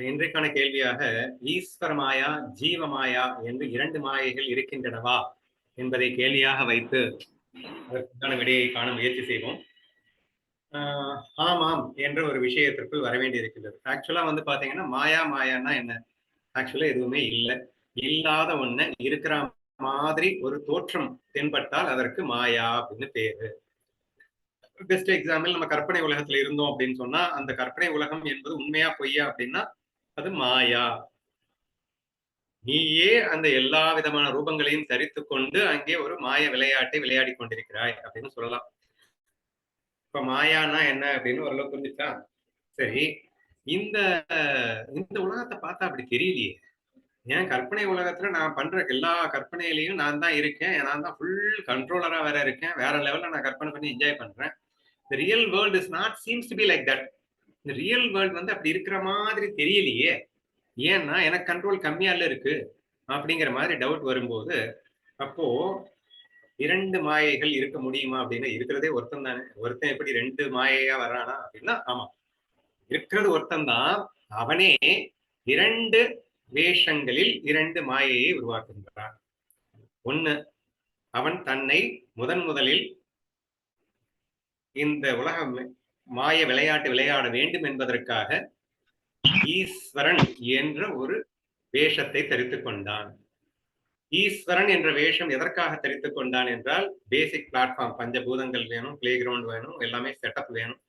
இன்றைக்கான கேள்வியாக ஈஸ்வர மாயா ஜீவ மாயா என்று இரண்டு மாயைகள் இருக்கின்றனவா என்பதை கேள்வியாக வைத்து அதற்கான விடையை காண முயற்சி செய்வோம். ஆஹ் ஆமாம் என்ற ஒரு விஷயத்திற்குள் வர வேண்டி இருக்கின்றது ஆக்சுவலா வந்து பாத்தீங்கன்னா மாயா மாயான்னா என்ன? ஆக்சுவலா எதுவுமே இல்லை. இல்லாத ஒண்ணு இருக்கிற மாதிரி ஒரு தோற்றம் தென்பட்டால் அதற்கு மாயா அப்படின்னு பேரு. பெஸ்ட் எக்ஸாம்பிள் நம்ம கற்பனை உலகத்துல இருந்தோம் அப்படின்னு சொன்னா அந்த கற்பனை உலகம் என்பது உண்மையா பொய்யா அப்படின்னா அது மாயா. நீயே அந்த எல்லா விதமான ரூபங்களையும் தரித்து கொண்டு அங்கே ஒரு மாய விளையாட்டை விளையாடி கொண்டிருக்கிறாய் அப்படின்னு சொல்லலாம். இப்ப மாயானா என்ன அப்படின்னு ஓரளவு புரிஞ்சுச்சா? சரி இந்த இந்த உலகத்தை பார்த்தா அப்படி தெரியலையே. ஏன் கற்பனை உலகத்துல நான் பண்ற எல்லா கற்பனையிலையும் நான் தான் இருக்கேன். நான் தான் ஃபுல் கண்ட்ரோலரா வேற இருக்கேன். வேற லெவல்ல நான் கற்பனை பண்ணி என்ஜாய் பண்றேன். Real world is not seems to be like that இந்த ரியல் வேர்ல்ட் வந்து அப்படி இருக்கிற மாதிரி தெரியலையே. ஏன்னா எனக்கு கண்ட்ரோல் கம்மியால இருக்கு அப்படிங்கிற மாதிரி டவுட் வரும்போது அப்போ இரண்டு மாயைகள் இருக்க முடியுமா அப்படின்னு இருக்கிறதே ஒருத்தன் தானே. ஒருத்தன் எப்படி ரெண்டு மாயையா வர்றானா அப்படின்னா ஆமா. இருக்கிறது ஒருத்தன் தான். அவனே இரண்டு வேஷங்களில் இரண்டு மாயையை உருவாக்குகின்றான். ஒண்ணு அவன் தன்னை முதன் முதலில் இந்த உலகம் மாய விளையாட்டு விளையாட வேண்டும் என்பதற்காக ஈஸ்வரன் என்ற ஒரு வேஷத்தை தரித்துக் கொண்டான். ஈஸ்வரன் என்ற வேஷம் எதற்காக தரித்துக் கொண்டான் என்றால் பேசிக் பிளாட்ஃபார்ம் பஞ்சபூதங்கள் வேணும் பிளே கிரவுண்ட் வேணும் எல்லாமே செட்டப் வேணும்.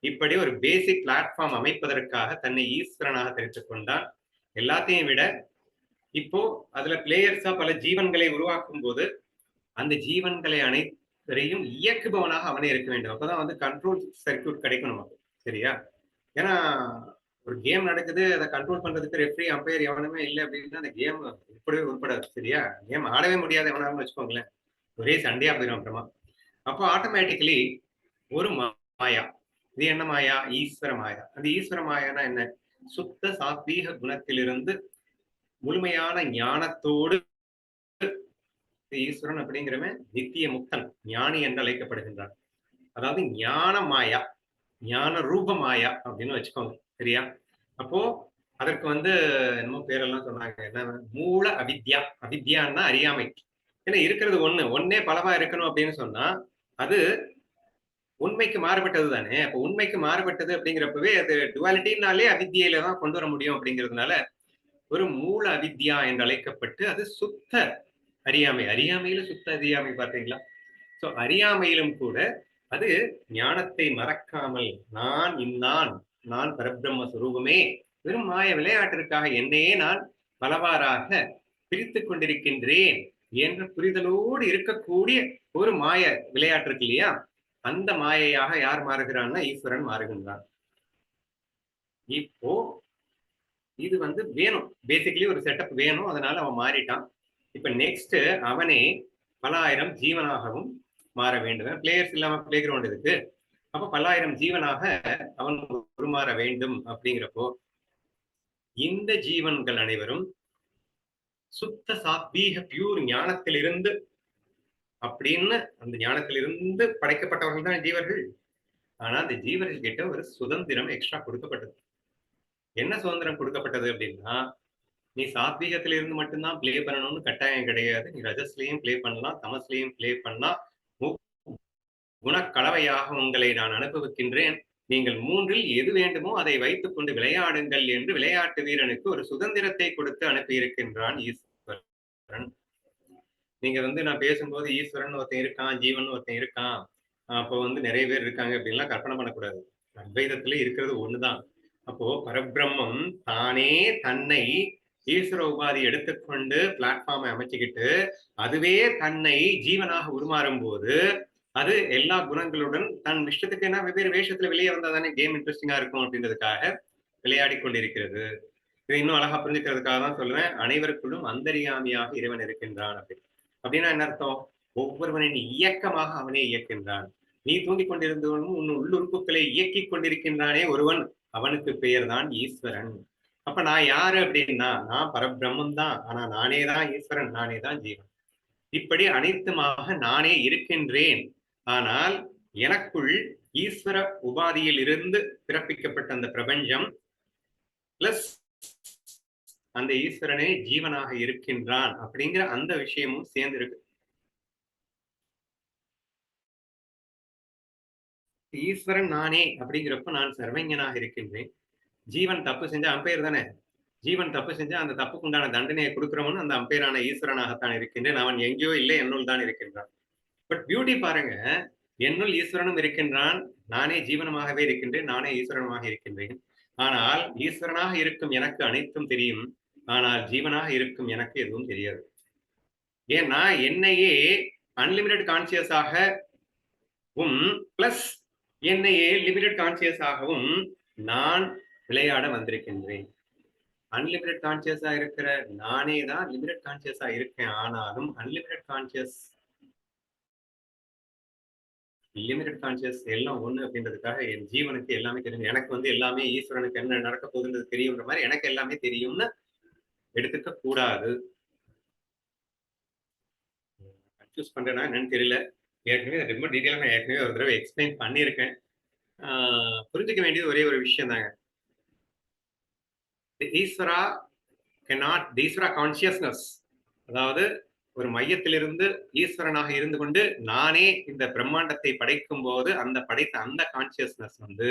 இப்படி ஒரு பேசிக் பிளாட்ஃபார்ம் அமைப்பதற்காக தன்னை ஈஸ்வரனாக தரித்துக் கொண்டான். எல்லாத்தையும் விட இப்போ அதுல பிளேயர்ஸா பல ஜீவன்களை உருவாக்கும் போது அந்த ஜீவன்களை அனைத்து அனைத்தரையும் இயக்குபவனாக அவனே இருக்க வேண்டும். அப்பதான் வந்து கண்ட்ரோல் சர்க்கியூட் கிடைக்கும் நமக்கு. சரியா? ஏன்னா ஒரு கேம் நடக்குது அதை கண்ட்ரோல் பண்றதுக்கு ரெஃப்ரி அம்பையர் எவனுமே இல்லை அப்படின்னா அந்த கேம் உட்படவே உட்படாது சரியா? கேம் ஆடவே முடியாது எவனாலும் வச்சுக்கோங்களேன். ஒரே சண்டையா போயிடும் அப்புறமா. அப்போ ஆட்டோமேட்டிக்கலி ஒரு மாயா. இது என்ன மாயா? ஈஸ்வர மாயா. அந்த ஈஸ்வர மாயானா என்ன? சுத்த சாத்வீக குணத்திலிருந்து முழுமையான ஞானத்தோடு ஈஸ்வரன் அப்படிங்கிறவன் நித்திய முக்தன் ஞானி என்று அழைக்கப்படுகின்றான். அதாவது ஞான மாயா ஞான ரூப மாயா அப்படின்னு வச்சுக்கோங்க சரியா? அப்போ அதற்கு வந்து என்னமோ பேரெல்லாம் சொன்னாங்க என்ன மூல அவித்யா. அவித்யான்னா அறியாமை. ஏன்னா இருக்கிறது ஒண்ணு ஒன்னே பலவா இருக்கணும் அப்படின்னு சொன்னா அது உண்மைக்கு மாறுபட்டது தானே. அப்போ உண்மைக்கு மாறுபட்டது அப்படிங்கிறப்பவே அது டுவாலிட்டினாலே அவித்தியில தான் கொண்டு வர முடியும் அப்படிங்கிறதுனால ஒரு மூல அவித்யா என்று அழைக்கப்பட்டு அது சுத்த அறியாமை அறியாமையில சுத்த அறியாமை பார்த்தீங்களா? சோ அறியாமையிலும் கூட அது ஞானத்தை மறக்காமல் நான் இந்தான் நான் பரபிரம்ம சுரூபமே வெறும் மாய விளையாட்டிற்காக என்னையே நான் பலவாறாக பிரித்து கொண்டிருக்கின்றேன் என்ற புரிதலோடு இருக்கக்கூடிய ஒரு மாய விளையாட்டு இருக்கு இல்லையா? அந்த மாயையாக யார் மாறுகிறான்னா ஈஸ்வரன் மாறுகின்றான். இப்போ இது வந்து வேணும். பேசிக்கலி ஒரு செட்டப் வேணும். அதனால அவன் மாறிட்டான். இப்ப நெக்ஸ்ட் அவனே பல ஆயிரம் ஜீவனாகவும் மாற வேண்டும். பிளேயர்ஸ் இல்லாம பிளே கிரவுண்ட் இருக்கு. அப்ப பல்லாயிரம் ஜீவனாக அவன் உருமாற வேண்டும் அப்படிங்கிறப்போ இந்த ஜீவன்கள் அனைவரும் சுத்த சாத்வீக பியூர் ஞானத்திலிருந்து அப்படின்னு அந்த ஞானத்திலிருந்து படைக்கப்பட்டவர்கள் தான் ஜீவர்கள். ஆனா அந்த ஜீவர்கள் கிட்ட ஒரு சுதந்திரம் எக்ஸ்ட்ரா கொடுக்கப்பட்டது. என்ன சுதந்திரம் கொடுக்கப்பட்டது அப்படின்னா நீ சாத்வீகத்தில இருந்து மட்டும்தான் பிளே பண்ணணும்னு கட்டாயம் கிடையாது. நீ ரஜஸ்லயும் பிளே பண்ணலாம் தமஸ்லயும் பிளே பண்ணலாம். குணக்கலவையாக உங்களை நான் அனுபவிக்கின்றேன். நீங்கள் மூன்றில் எது வேண்டுமோ அதை வைத்துக் கொண்டு விளையாடுங்கள் என்று விளையாட்டு வீரனுக்கு ஒரு சுதந்திரத்தை கொடுத்து அனுப்பியிருக்கின்றான் ஈஸ்வரன். நீங்க வந்து நான் பேசும்போது ஈஸ்வரன் ஒருத்தன் இருக்கான் ஜீவன் ஒருத்தன் இருக்கான். அப்போ வந்து நிறைய பேர் இருக்காங்க அப்படின்லாம் கற்பனை பண்ணக்கூடாது. அத்வைதத்துல இருக்கிறது ஒண்ணுதான். அப்போ பரபிரம்மம் தானே தன்னை ஈஸ்வர உபாதி எடுத்துக்கொண்டு பிளாட்ஃபார்மை அமைச்சுக்கிட்டு அதுவே தன்னை ஜீவனாக உருமாறும் போது அது எல்லா குணங்களுடன் தன் இஷ்டத்துக்கு என்ன வெவ்வேறு வேஷத்துல வெளியே வந்தா தானே கேம் இன்ட்ரெஸ்டிங்கா இருக்கும் அப்படின்றதுக்காக விளையாடி கொண்டிருக்கிறது. இது இன்னும் அழகா புரிஞ்சுக்கிறதுக்காக தான் சொல்லுவேன் அனைவருக்குள்ளும் அந்தரியாமியாக இறைவன் இருக்கின்றான் அப்படின்னு. அப்படின்னா என்ன அர்த்தம்? ஒவ்வொருவனின் இயக்கமாக அவனே இயக்கின்றான். நீ தூங்கிக் கொண்டிருந்தவனும் உன் உள்ளுறுப்புகளை இயக்கிக் கொண்டிருக்கின்றானே ஒருவன். அவனுக்கு பெயர்தான் ஈஸ்வரன். அப்ப நான் யாரு அப்படின்னா நான் பரபிரம்மம் தான். ஆனா நானே தான் ஈஸ்வரன் நானே தான் ஜீவன். இப்படி அனைத்துமாக நானே இருக்கின்றேன். ஆனால் எனக்குள் ஈஸ்வர உபாதியில் இருந்து பிறப்பிக்கப்பட்ட அந்த பிரபஞ்சம் பிளஸ் அந்த ஈஸ்வரனே ஜீவனாக இருக்கின்றான் அப்படிங்கிற அந்த விஷயமும் சேர்ந்து இருக்கு. ஈஸ்வரன் நானே அப்படிங்கிறப்ப நான் சர்வஞனாக இருக்கின்றேன். ஜீவன் தப்பு செஞ்சா அம்பையர் தானே? ஜீவன் தப்பு செஞ்சா அந்த தப்புக்கு உண்டான தண்டனையை கொடுக்கிறவனும் அந்த அம்பையரான ஈஸ்வரனாகத்தான் இருக்கின்றேன். அவன் எங்கேயோ இல்லை என்னுள் தான் இருக்கின்றான். பட் பியூட்டி பாருங்க என்னுள் ஈஸ்வரனும் இருக்கின்றான். நானே ஜீவனமாகவே இருக்கின்றேன் நானே ஈஸ்வரனுமாக இருக்கின்றேன். ஆனால் ஈஸ்வரனாக இருக்கும் எனக்கு அனைத்தும் தெரியும். ஆனால் ஜீவனாக இருக்கும் எனக்கு எதுவும் தெரியாது. ஏன்னா என்னையே அன்லிமிட்டெட் கான்சியஸாகவும் பிளஸ் என்னையே லிமிடெட் கான்சியஸாகவும் நான் விளையாட வந்திருக்கின்றேன். அன்லிமிட்டெட் கான்சியஸா இருக்கிற நானே தான் லிமிடெட் கான்சியஸா இருக்கேன். ஆனாலும் அன்லிமிட்டெட் கான்சியஸ் லிமிடெட் கான்சியஸ் எல்லாம் ஒண்ணு அப்படின்றதுக்காக என் ஜீவனுக்கு எல்லாமே தெரியும். எனக்கு வந்து எல்லாமே ஈஸ்வரனுக்கு என்ன நடக்க போகுதுன்றது தெரியுன்ற மாதிரி எனக்கு எல்லாமே தெரியும்னு எடுத்துக்க கூடாது. கன்ஃபியூஸ் பண்றேன்னா என்னன்னு தெரியல. ஏற்கனவே ரொம்ப டீட்டெயிலாக நான் ஏற்கனவே ஒரு தடவை எக்ஸ்பிளைன் பண்ணியிருக்கேன். புரிஞ்சுக்க வேண்டியது ஒரே ஒரு விஷயம் தாங்க ஈஸ்வரா கெனாட் ஈஸ்வரா கான்சியஸ்னஸ் அதாவது ஒரு மையத்திலிருந்து ஈஸ்வரனாக இருந்து கொண்டு நானே இந்த பிரம்மாண்டத்தை படைக்கும் போது அந்த படைத்த அந்த கான்சியஸ்னஸ் வந்து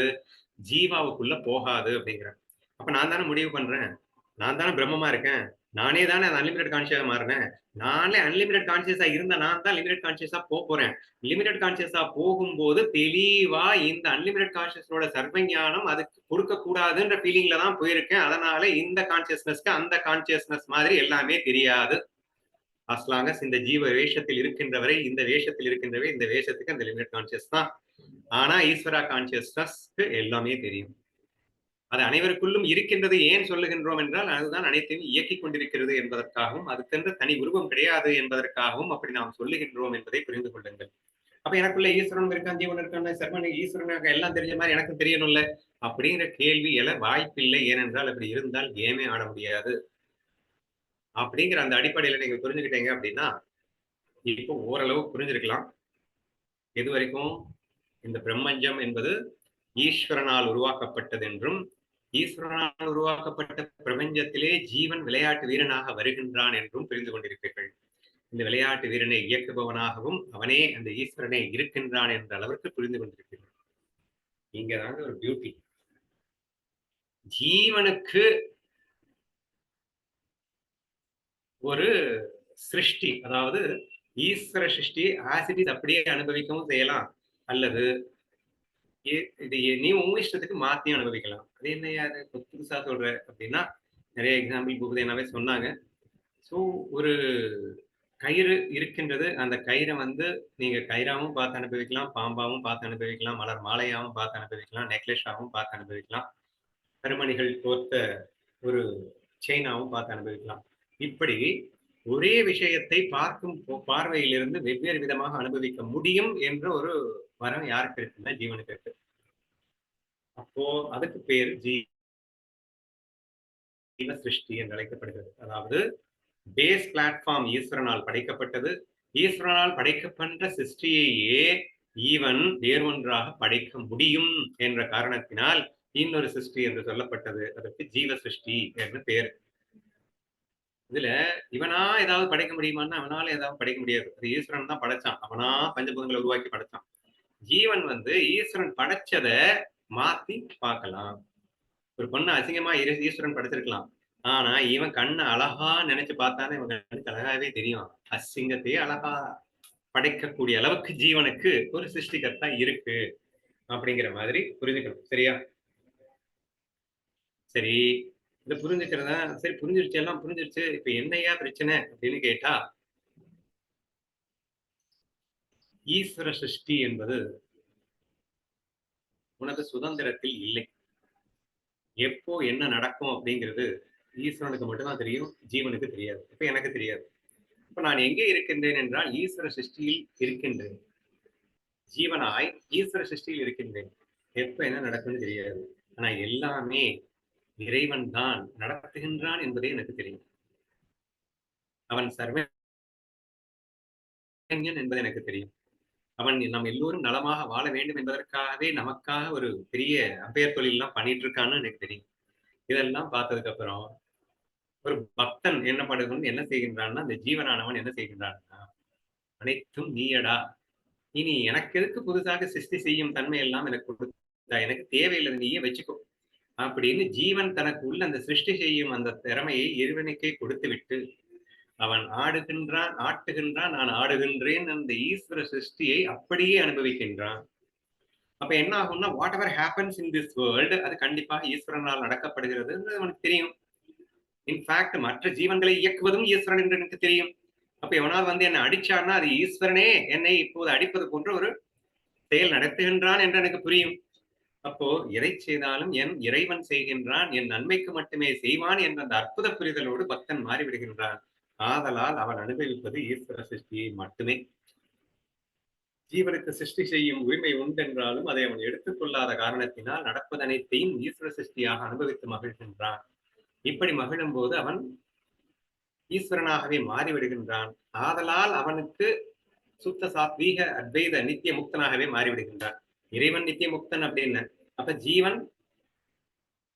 ஜீவாவுக்குள்ள போகாது அப்படிங்கிறேன் அப்ப நான் தானே முடிவு பண்றேன்? நான் தானே பிரம்மமா இருக்கேன்? நானே தானே அன்லிமிடெட் கான்சியஸா மாறினேன் நானே அன்லிமிடெட் கான்சியஸா இருந்த நான் தான் லிமிடெட் கான்சியஸா போக போறேன். லிமிடெட் கான்சியஸா போகும்போது தெளிவா இந்த அன்லிமிடெட் கான்சியஸோட சர்வஞானம் அதுக்கு கொடுக்க கூடாதுன்ற ஃபீலிங்ல தான் போயிருக்கேன். அதனால இந்த கான்சியஸ்னஸ்க்கு அந்த கான்சியஸ்னஸ் மாதிரி எல்லாமே தெரியாது. அஸ்லாங்கஸ் இந்த ஜீவ வேஷத்தில் இருக்கின்றவரை இந்த வேஷத்தில் இருக்கின்றவை இந்த வேஷத்துக்கு அந்த லிமிடெட் கான்சியஸ் தான். ஆனா ஈஸ்வரா கான்சியஸ்னஸ்க்கு எல்லாமே தெரியும். அது அனைவருக்குள்ளும் இருக்கின்றது ஏன் சொல்லுகின்றோம் என்றால் அதுதான் அனைத்தையும் இயக்கி கொண்டிருக்கிறது என்பதற்காகவும் அதுக்கென்று தனி உருவம் கிடையாது என்பதற்காகவும் அப்படி நாம் சொல்லுகின்றோம் என்பதை புரிந்து கொள்ளுங்கள். அப்ப எனக்குள்ள ஈஸ்வரன் இருக்கான் ஜீவன் இருக்கான் சர்மன் ஈஸ்வரனாக எல்லாம் தெரிஞ்ச மாதிரி எனக்கு தெரியணும்ல? அப்படிங்கிற கேள்வி எல வாய்ப்பில்லை. ஏனென்றால் அப்படி இருந்தால் கேமே ஆட முடியாது. அப்படிங்கிற அந்த அடிப்படையில நீங்க புரிஞ்சுக்கிட்டீங்க அப்படின்னா இப்போ ஓரளவு புரிஞ்சிருக்கலாம். இது வரைக்கும் இந்த பிரம்மஞ்சம் என்பது ஈஸ்வரனால் உருவாக்கப்பட்டது என்றும் ஈஸ்வரனால் உருவாக்கப்பட்ட பிரபஞ்சத்திலே ஜீவன் விளையாட்டு வீரனாக வருகின்றான் என்றும் புரிந்து கொண்டிருப்பீர்கள். இந்த விளையாட்டு வீரனை இயக்குபவனாகவும் அவனே அந்த ஈஸ்வரனை இருக்கின்றான் என்ற அளவிற்கு புரிந்து கொண்டிருக்கிறீர்கள் இங்கதாங்க ஒரு பியூட்டி ஜீவனுக்கு ஒரு சிருஷ்டி அதாவது ஈஸ்வர சிருஷ்டி ஆசிட்டிஸ் அப்படியே அனுபவிக்கவும் செய்யலாம். அல்லது இது நீ உங்க இஷ்டத்துக்கு மாத்தியும் அனுபவிக்கலாம். அது என்ன யாரு? புதுசா சொல்ற அப்படின்னா நிறைய எக்ஸாம்பிள் பூபதேனாவே சொன்னாங்க. ஸோ ஒரு கயிறு இருக்கின்றது அந்த கயிறை வந்து நீங்க கயிறாவும் பார்த்து அனுபவிக்கலாம் பாம்பாவும் பார்த்து அனுபவிக்கலாம் மலர் மாலையாவும் பார்த்து அனுபவிக்கலாம் நெக்லஸாகவும் பார்த்து அனுபவிக்கலாம் கருமணிகள் கோர்த்த ஒரு செயினாவும் பார்த்து அனுபவிக்கலாம். இப்படி ஒரே விஷயத்தை பார்க்கும் பார்வையிலிருந்து வெவ்வேறு விதமாக அனுபவிக்க முடியும் என்ற ஒரு வரம் யாருக்கு இருக்குன்னா ஜீவனுக்கு இருக்கு. அப்போ அதுக்கு பேர் ஜீவ சிருஷ்டி என்று அழைக்கப்படுகிறது. அதாவது பேஸ் பிளாட்ஃபார்ம் ஈஸ்வரனால் படைக்கப்பட்டது. ஈஸ்வரனால் படைக்கப்பட்ட சிருஷ்டியையே ஈவன் வேறொன்றாக படைக்க முடியும் என்ற காரணத்தினால் இன்னொரு சிருஷ்டி என்று சொல்லப்பட்டது. அதற்கு ஜீவ சிருஷ்டி என்று பேர். இதுல இவனா ஏதாவது படைக்க முடியுமான்னு அவனால ஏதாவது படைக்க முடியாது. அது ஈஸ்வரன் தான் படைச்சான். அவனா பஞ்சபூதங்களை உருவாக்கி படைச்சான். ஜீவன் வந்து ஈஸ்வரன் படைச்சத மாத்தி பார்க்கலாம். ஒரு பொண்ணு அசிங்கமா ஈஸ்வரன் படைச்சிருக்கலாம் ஆனா இவன் கண்ணை அழகா நினைச்சு பார்த்தானே இவன் கண்ணுக்கு அழகாவே தெரியும். அசிங்கத்தையே அழகா படைக்கக்கூடிய அளவுக்கு ஜீவனுக்கு ஒரு சிருஷ்டிகர்த்தா இருக்கு. அப்படிங்கிற மாதிரி புரிஞ்சுக்கணும். சரியா? சரி. இதை புரிஞ்சுக்கிறதா? சரி புரிஞ்சிருச்சு. எல்லாம் புரிஞ்சிருச்சு. இப்ப என்னையா பிரச்சனை அப்படின்னு கேட்டா ஈஸ்வர சிருஷ்டி என்பது உனக்கு சுதந்திரத்தில் இல்லை. எப்போ என்ன நடக்கும் அப்படிங்கிறது ஈஸ்வரனுக்கு மட்டும்தான் தெரியும் ஜீவனுக்கு தெரியாது. இப்ப எனக்கு தெரியாது. இப்ப நான் எங்கே இருக்கின்றேன் என்றால் ஈஸ்வர சிருஷ்டியில் இருக்கின்றேன். ஜீவனாய் ஈஸ்வர சிருஷ்டியில் இருக்கின்றேன். எப்ப என்ன நடக்கும்னு தெரியாது. ஆனா எல்லாமே இறைவன் தான் நடத்துகின்றான் என்பதே எனக்கு தெரியும். அவன் சர்வ என்பது எனக்கு தெரியும். அவன் நம்ம எல்லோரும் நலமாக வாழ வேண்டும் என்பதற்காகவே நமக்காக ஒரு பெரிய அம்பையர் தொழில் எல்லாம் பண்ணிட்டு இருக்கான்னு எனக்கு தெரியும். இதெல்லாம் பார்த்ததுக்கு அப்புறம் ஒரு பக்தன் என்ன பண்ணுவன் என்ன செய்கின்றான்னா அந்த ஜீவனானவன் என்ன செய்கின்றான்னா அனைத்தும் நீயடா. இனி எனக்கு எதுக்கு புதுசாக சிருஷ்டி செய்யும் தன்மை எல்லாம் எனக்கு கொடுத்தா? எனக்கு தேவையில்லை நீயே வச்சுக்கோ. அப்படின்னு ஜீவன் தனக்கு உள்ள அந்த சிருஷ்டி செய்யும் அந்த திறமையை இறைவனுக்கே கொடுத்து விட்டு அவன் ஆடுகின்றான் ஆட்டுகின்றான் நான் ஆடுகின்றேன் அந்த ஈஸ்வர சிருஷ்டியை அப்படியே அனுபவிக்கின்றான். அப்ப என்ன ஆகும்னா whatever happens in this world அது கண்டிப்பாக ஈஸ்வரனால் நடக்கப்படுகிறது அவனுக்கு தெரியும். இன்ஃபேக்ட் மற்ற ஜீவன்களை இயக்குவதும் ஈஸ்வரன் என்று எனக்கு தெரியும். அப்ப எவனால் வந்து என்னை அடிச்சான்னா அது ஈஸ்வரனே என்னை இப்போது அடிப்பது போன்ற ஒரு செயல் நடத்துகின்றான் என்று எனக்கு புரியும். அப்போ எதை செய்தாலும் என் இறைவன் செய்கின்றான் என் நன்மைக்கு மட்டுமே செய்வான் என்ற அந்த அற்புத புரிதலோடு பக்தன் மாறிவிடுகின்றான். ஆதலால் அவன் அனுபவிப்பது ஈஸ்வர சிருஷ்டியை மட்டுமே. ஜீவனுக்கு சிருஷ்டி செய்யும் உரிமை உண்டென்றாலும் அதை அவன் எடுத்துக்கொள்ளாத காரணத்தினால் நடப்பது அனைத்தையும் ஈஸ்வர சிருஷ்டியாக அனுபவித்து மகிழ்கின்றான். இப்படி மகிழும் போது அவன் ஈஸ்வரனாகவே மாறிவிடுகின்றான். ஆதலால் அவனுக்கு சுத்த சாத்வீக அத்வைத நித்திய முக்தனாகவே மாறிவிடுகின்றான். இறைவன் நித்திய முக்தன் அப்படின்னு அப்ப ஜீவன்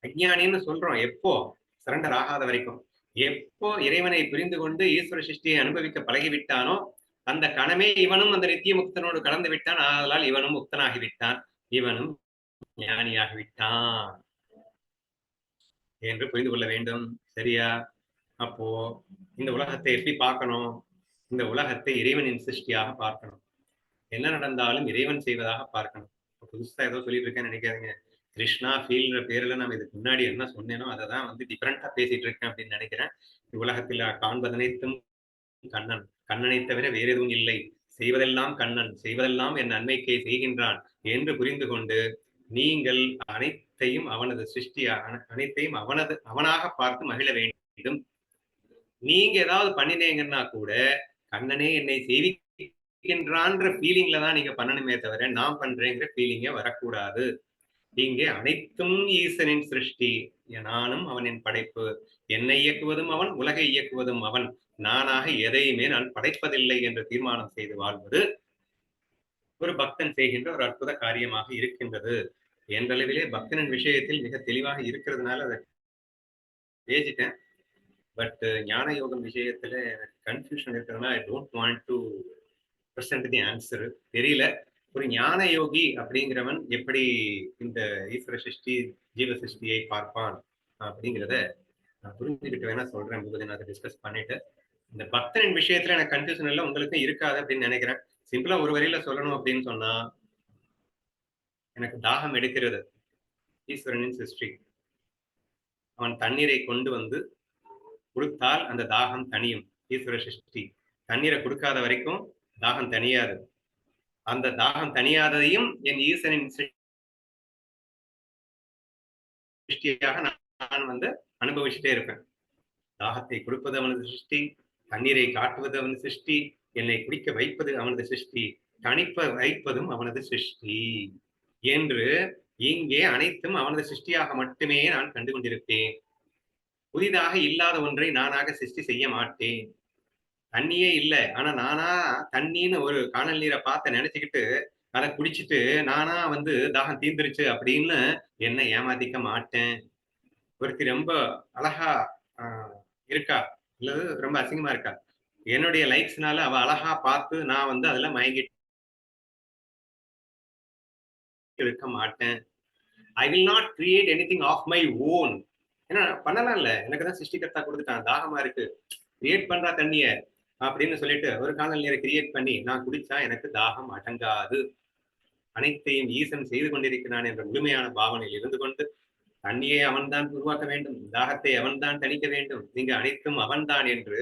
அஜ்ஞானின்னு சொல்றோம். எப்போ? சரண்டர் ஆகாத வரைக்கும். எப்போ இறைவனை புரிந்து கொண்டு ஈஸ்வர சிருஷ்டியை அனுபவிக்க பழகிவிட்டானோ அந்த கணமே இவனும் அந்த நித்திய முக்தனோடு கலந்து விட்டான். ஆதலால் இவனும் முக்தனாகிவிட்டான். இவனும் ஞானியாகி விட்டான் என்று புரிந்து கொள்ள வேண்டும். சரியா? அப்போ இந்த உலகத்தை எப்படி பார்க்கணும்? இந்த உலகத்தை இறைவனின் சிருஷ்டியாக பார்க்கணும். என்ன நடந்தாலும் இறைவன் செய்வதாக பார்க்கணும். புதுசா ஏதோ சொல்லிட்டு இருக்கேன்னு நினைக்காதீங்க. கிருஷ்ணா ஃபீல்ன்ற பேர்ல நம்ம இதுக்கு முன்னாடி என்ன சொன்னேனோ அதை தான் வந்து டிஃப்ரெண்டா பேசிட்டு இருக்கேன் அப்படின்னு நினைக்கிறேன். உலகத்தில் காண்பதனைத்தும் கண்ணன். கண்ணனை தவிர வேற எதுவும் இல்லை. செய்வதெல்லாம் கண்ணன். செய்வதெல்லாம் என் நன்மைக்கே செய்கின்றான் என்று புரிந்து கொண்டு நீங்கள் அனைத்தையும் அவனது சிருஷ்டி அனைத்தையும் அவனது அவனாக பார்த்து மகிழ வேண்டும். நீங்க ஏதாவது பண்ணினீங்கன்னா கூட கண்ணனே என்னை செய்விக்கின்றான்ற ஃபீலிங்ல தான் நீங்க பண்ணணுமே தவிர நான் பண்றேங்கிற ஃபீலிங்கே வரக்கூடாது. இங்கே அனைத்தும் ஈசனின் சிருஷ்டி. நானும் அவனின் படைப்பு. என்னை இயக்குவதும் அவன் உலகை இயக்குவதும் அவன். நானாக எதையுமே நான் படைப்பதில்லை என்று தீர்மானம் செய்து வாழ்வது ஒரு பக்தன் செய்கின்ற ஒரு அற்புத காரியமாக இருக்கின்றது. என்றளவிலே பக்தனின் விஷயத்தில் மிக தெளிவாக இருக்கிறதுனால அதை பேசிட்டேன். பட் uh, ஞான யோகம் விஷயத்துல கன்ஃபியூஷன் இருக்கிறதுனால I don't want to present the answer தெரியல. ஒரு ஞான யோகி அப்படிங்கிறவன் எப்படி இந்த ஈஸ்வர சிருஷ்டி ஜீவ சிருஷ்டியை பார்ப்பான் அப்படிங்கிறத நான் புரிஞ்சுக்கிட்டு வேணா சொல்றேன். போது நான் அதை டிஸ்கஸ் பண்ணிட்டு இந்த பக்தனின் விஷயத்துல எனக்கு கன்ஃபியூஷன் இல்லை உங்களுக்கும் இருக்காது அப்படின்னு நினைக்கிறேன். சிம்பிளா ஒரு வரியில சொல்லணும் அப்படின்னு சொன்னா எனக்கு தாகம் எடுக்கிறது ஈஸ்வரனின் சிருஷ்டி. அவன் தண்ணீரை கொண்டு வந்து கொடுத்தால் அந்த தாகம் தனியும் ஈஸ்வர சிருஷ்டி தண்ணீரை கொடுக்காத வரைக்கும் தாகம் தனியாது அந்த தாகம் தனியாததையும் என் ஈசனின் சிருஷ்டியாக நான் வந்து அனுபவிச்சுட்டே இருப்பேன். தாகத்தை கொடுப்பது அவனது சிருஷ்டி தண்ணீரை காட்டுவது அவனது சிருஷ்டி என்னை குடிக்க வைப்பது அவனது சிருஷ்டி தணிப்ப வைப்பதும் அவனது சிருஷ்டி என்று இங்கே அனைத்தும் அவனது சிருஷ்டியாக மட்டுமே நான் கண்டு கொண்டிருப்பேன் புதிதாக இல்லாத ஒன்றை நானாக சிருஷ்டி செய்ய மாட்டேன். தண்ணியே இல்லை. ஆனா நானா தண்ணின்னு ஒரு காணல் நீரை பார்த்த நினைச்சுக்கிட்டு அதை குடிச்சிட்டு நானா வந்து தாகம் தீந்துருச்சு அப்படின்னு என்ன ஏமாத்திக்க மாட்டேன். ஒருத்தி ரொம்ப அழகா இருக்கா? அல்லது ரொம்ப அசிங்கமா இருக்கா? என்னுடைய லைக்ஸ்னால அவ அழகா பார்த்து நான் வந்து அதுல மயங்கிட்டு இருக்க மாட்டேன். I will not create anything of my own ஏன்னா பண்ணலாம் இல்ல. எனக்கு தான் சிருஷ்டிகர்த்தா கொடுத்துட்டான். தாகமா இருக்கு. கிரியேட் பண்றா தண்ணிய. அப்படின்னு சொல்லிட்டு ஒரு காலநிலையை நீரை கிரியேட் பண்ணி நான் குடிச்சா எனக்கு தாகம் அடங்காது. அனைத்தையும் ஈசன் செய்து கொண்டிருக்கிறான் என்ற முழுமையான பாவனையில் இருந்து கொண்டு தண்ணியை அவன்தான் உருவாக்க வேண்டும் தாகத்தை அவன்தான் தணிக்க வேண்டும். நீங்க அனைத்தும் அவன்தான் என்று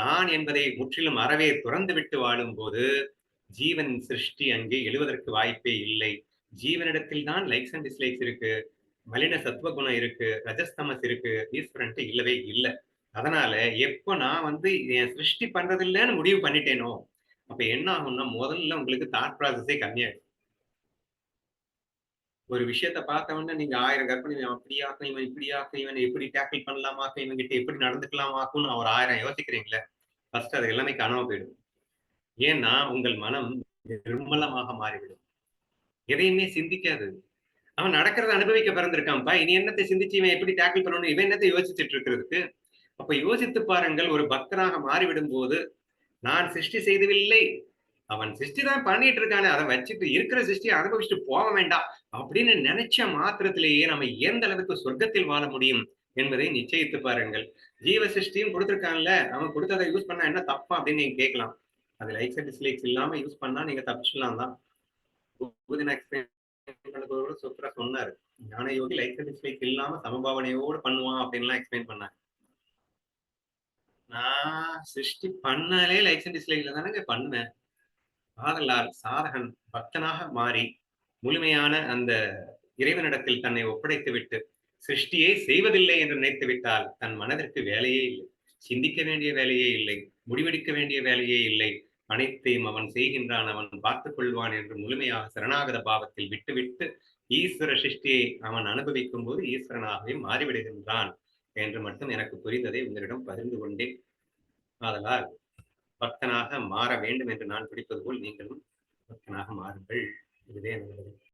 நான் என்பதை முற்றிலும் அறவே துறந்து விட்டு வாழும் போது ஜீவன் சிருஷ்டி அங்கே எழுவதற்கு வாய்ப்பே இல்லை. ஜீவனிடத்தில் தான் லைக்ஸ் அண்ட் டிஸ்லைக்ஸ் இருக்கு. மலின சத்துவ குணம் இருக்கு. ரஜஸ்தமஸ் இருக்கு. ஈஸ்வரன்ட்டு இல்லவே இல்லை. அதனால எப்ப நான் வந்து என் சிருஷ்டி பண்றது இல்லைன்னு முடிவு பண்ணிட்டேனோ அப்ப என்ன ஆகும்னா முதல்ல உங்களுக்கு தாட் ப்ராசஸே கம்மியாயிடும். ஒரு விஷயத்த பார்த்தவொடனே நீங்க ஆயிரம் கற்பனை இவன் அப்படியாக்கும் இவன் இப்படியாக்கும் இவன் எப்படி டேக்கிள் பண்ணலாமாக்கும் இவன் கிட்ட எப்படி நடந்துக்கலாமாக்கும்னு அவர் ஆயிரம் யோசிக்கிறீங்களே ஃபர்ஸ்ட் அது எல்லாமே காணாம போயிடும். ஏன்னா உங்கள் மனம் நிர்மலமாக மாறிவிடும். எதையுமே சிந்திக்காது. அவன் நடக்கிறத அனுபவிக்க பிறந்திருக்கான்ப்பா இனி என்னத்தை சிந்திச்சு இவன் எப்படி டேக்கிள் பண்ணணும்? இவன் என்னத்தை யோசிச்சுட்டு இருக்கிறதுக்கு? அப்ப யோசித்து பாருங்கள் ஒரு பக்தனாக மாறிவிடும் போது நான் சிருஷ்டி செய்தவில்லை. அவன் சிருஷ்டி தான் பண்ணிட்டு இருக்கானே அதை வச்சுட்டு இருக்கிற சிருஷ்டியை அனுபவிச்சுட்டு போக வேண்டாம் அப்படின்னு நினைச்ச மாத்திரத்திலேயே நம்ம எந்த அளவுக்கு சொர்க்கத்தில் வாழ முடியும் என்பதை நிச்சயித்து பாருங்கள். ஜீவ சிருஷ்டியும் கொடுத்துருக்காங்கல்ல அவன் கொடுத்ததை யூஸ் பண்ணா என்ன தப்பா அப்படின்னு நீங்க கேட்கலாம். அது லைக்ஸ் அண்ட் டிஸ்லைக்ஸ் இல்லாம யூஸ் பண்ணா நீங்க தப்பிச்சிடலாம் தான். கூட சூப்பரா சொன்னாரு ஞான யோகி லைக்ஸ் அண்ட் டிஸ்லைக் இல்லாம சமபாவனையோடு பண்ணுவான் அப்படின்லாம் எக்ஸ்பிளைன் பண்ணாங்க நான் சிருஷ்டி பண்ணாலே லைக்ஸ் அண்ட் டிஸ்லைக்ல தானங்க பண்ணுவேன். ஆதலால் சாதகன் பக்தனாக மாறி முழுமையான அந்த இறைவனிடத்தில் தன்னை ஒப்படைத்து விட்டு சிருஷ்டியை செய்வதில்லை என்று நினைத்து விட்டால் தன் மனதிற்கு வேலையே இல்லை. சிந்திக்க வேண்டிய வேலையே இல்லை. முடிவெடுக்க வேண்டிய வேலையே இல்லை. அனைத்தையும் அவன் செய்கின்றான். அவன் பார்த்துக் கொள்வான் என்று முழுமையாக சரணாகத பாவத்தில் விட்டுவிட்டு ஈஸ்வர சிருஷ்டியை அவன் அனுபவிக்கும் போது ஈஸ்வரனாகவே மாறிவிடுகின்றான். என்று மட்டும் எனக்கு புரிந்ததை உங்களிடம் பகிர்ந்து கொண்டேன். ஆதலால் பக்தனாக மாற வேண்டும் என்று நான் பிடிப்பது போல் நீங்களும் பக்தனாக மாறுங்கள். இதுவே நல்லது.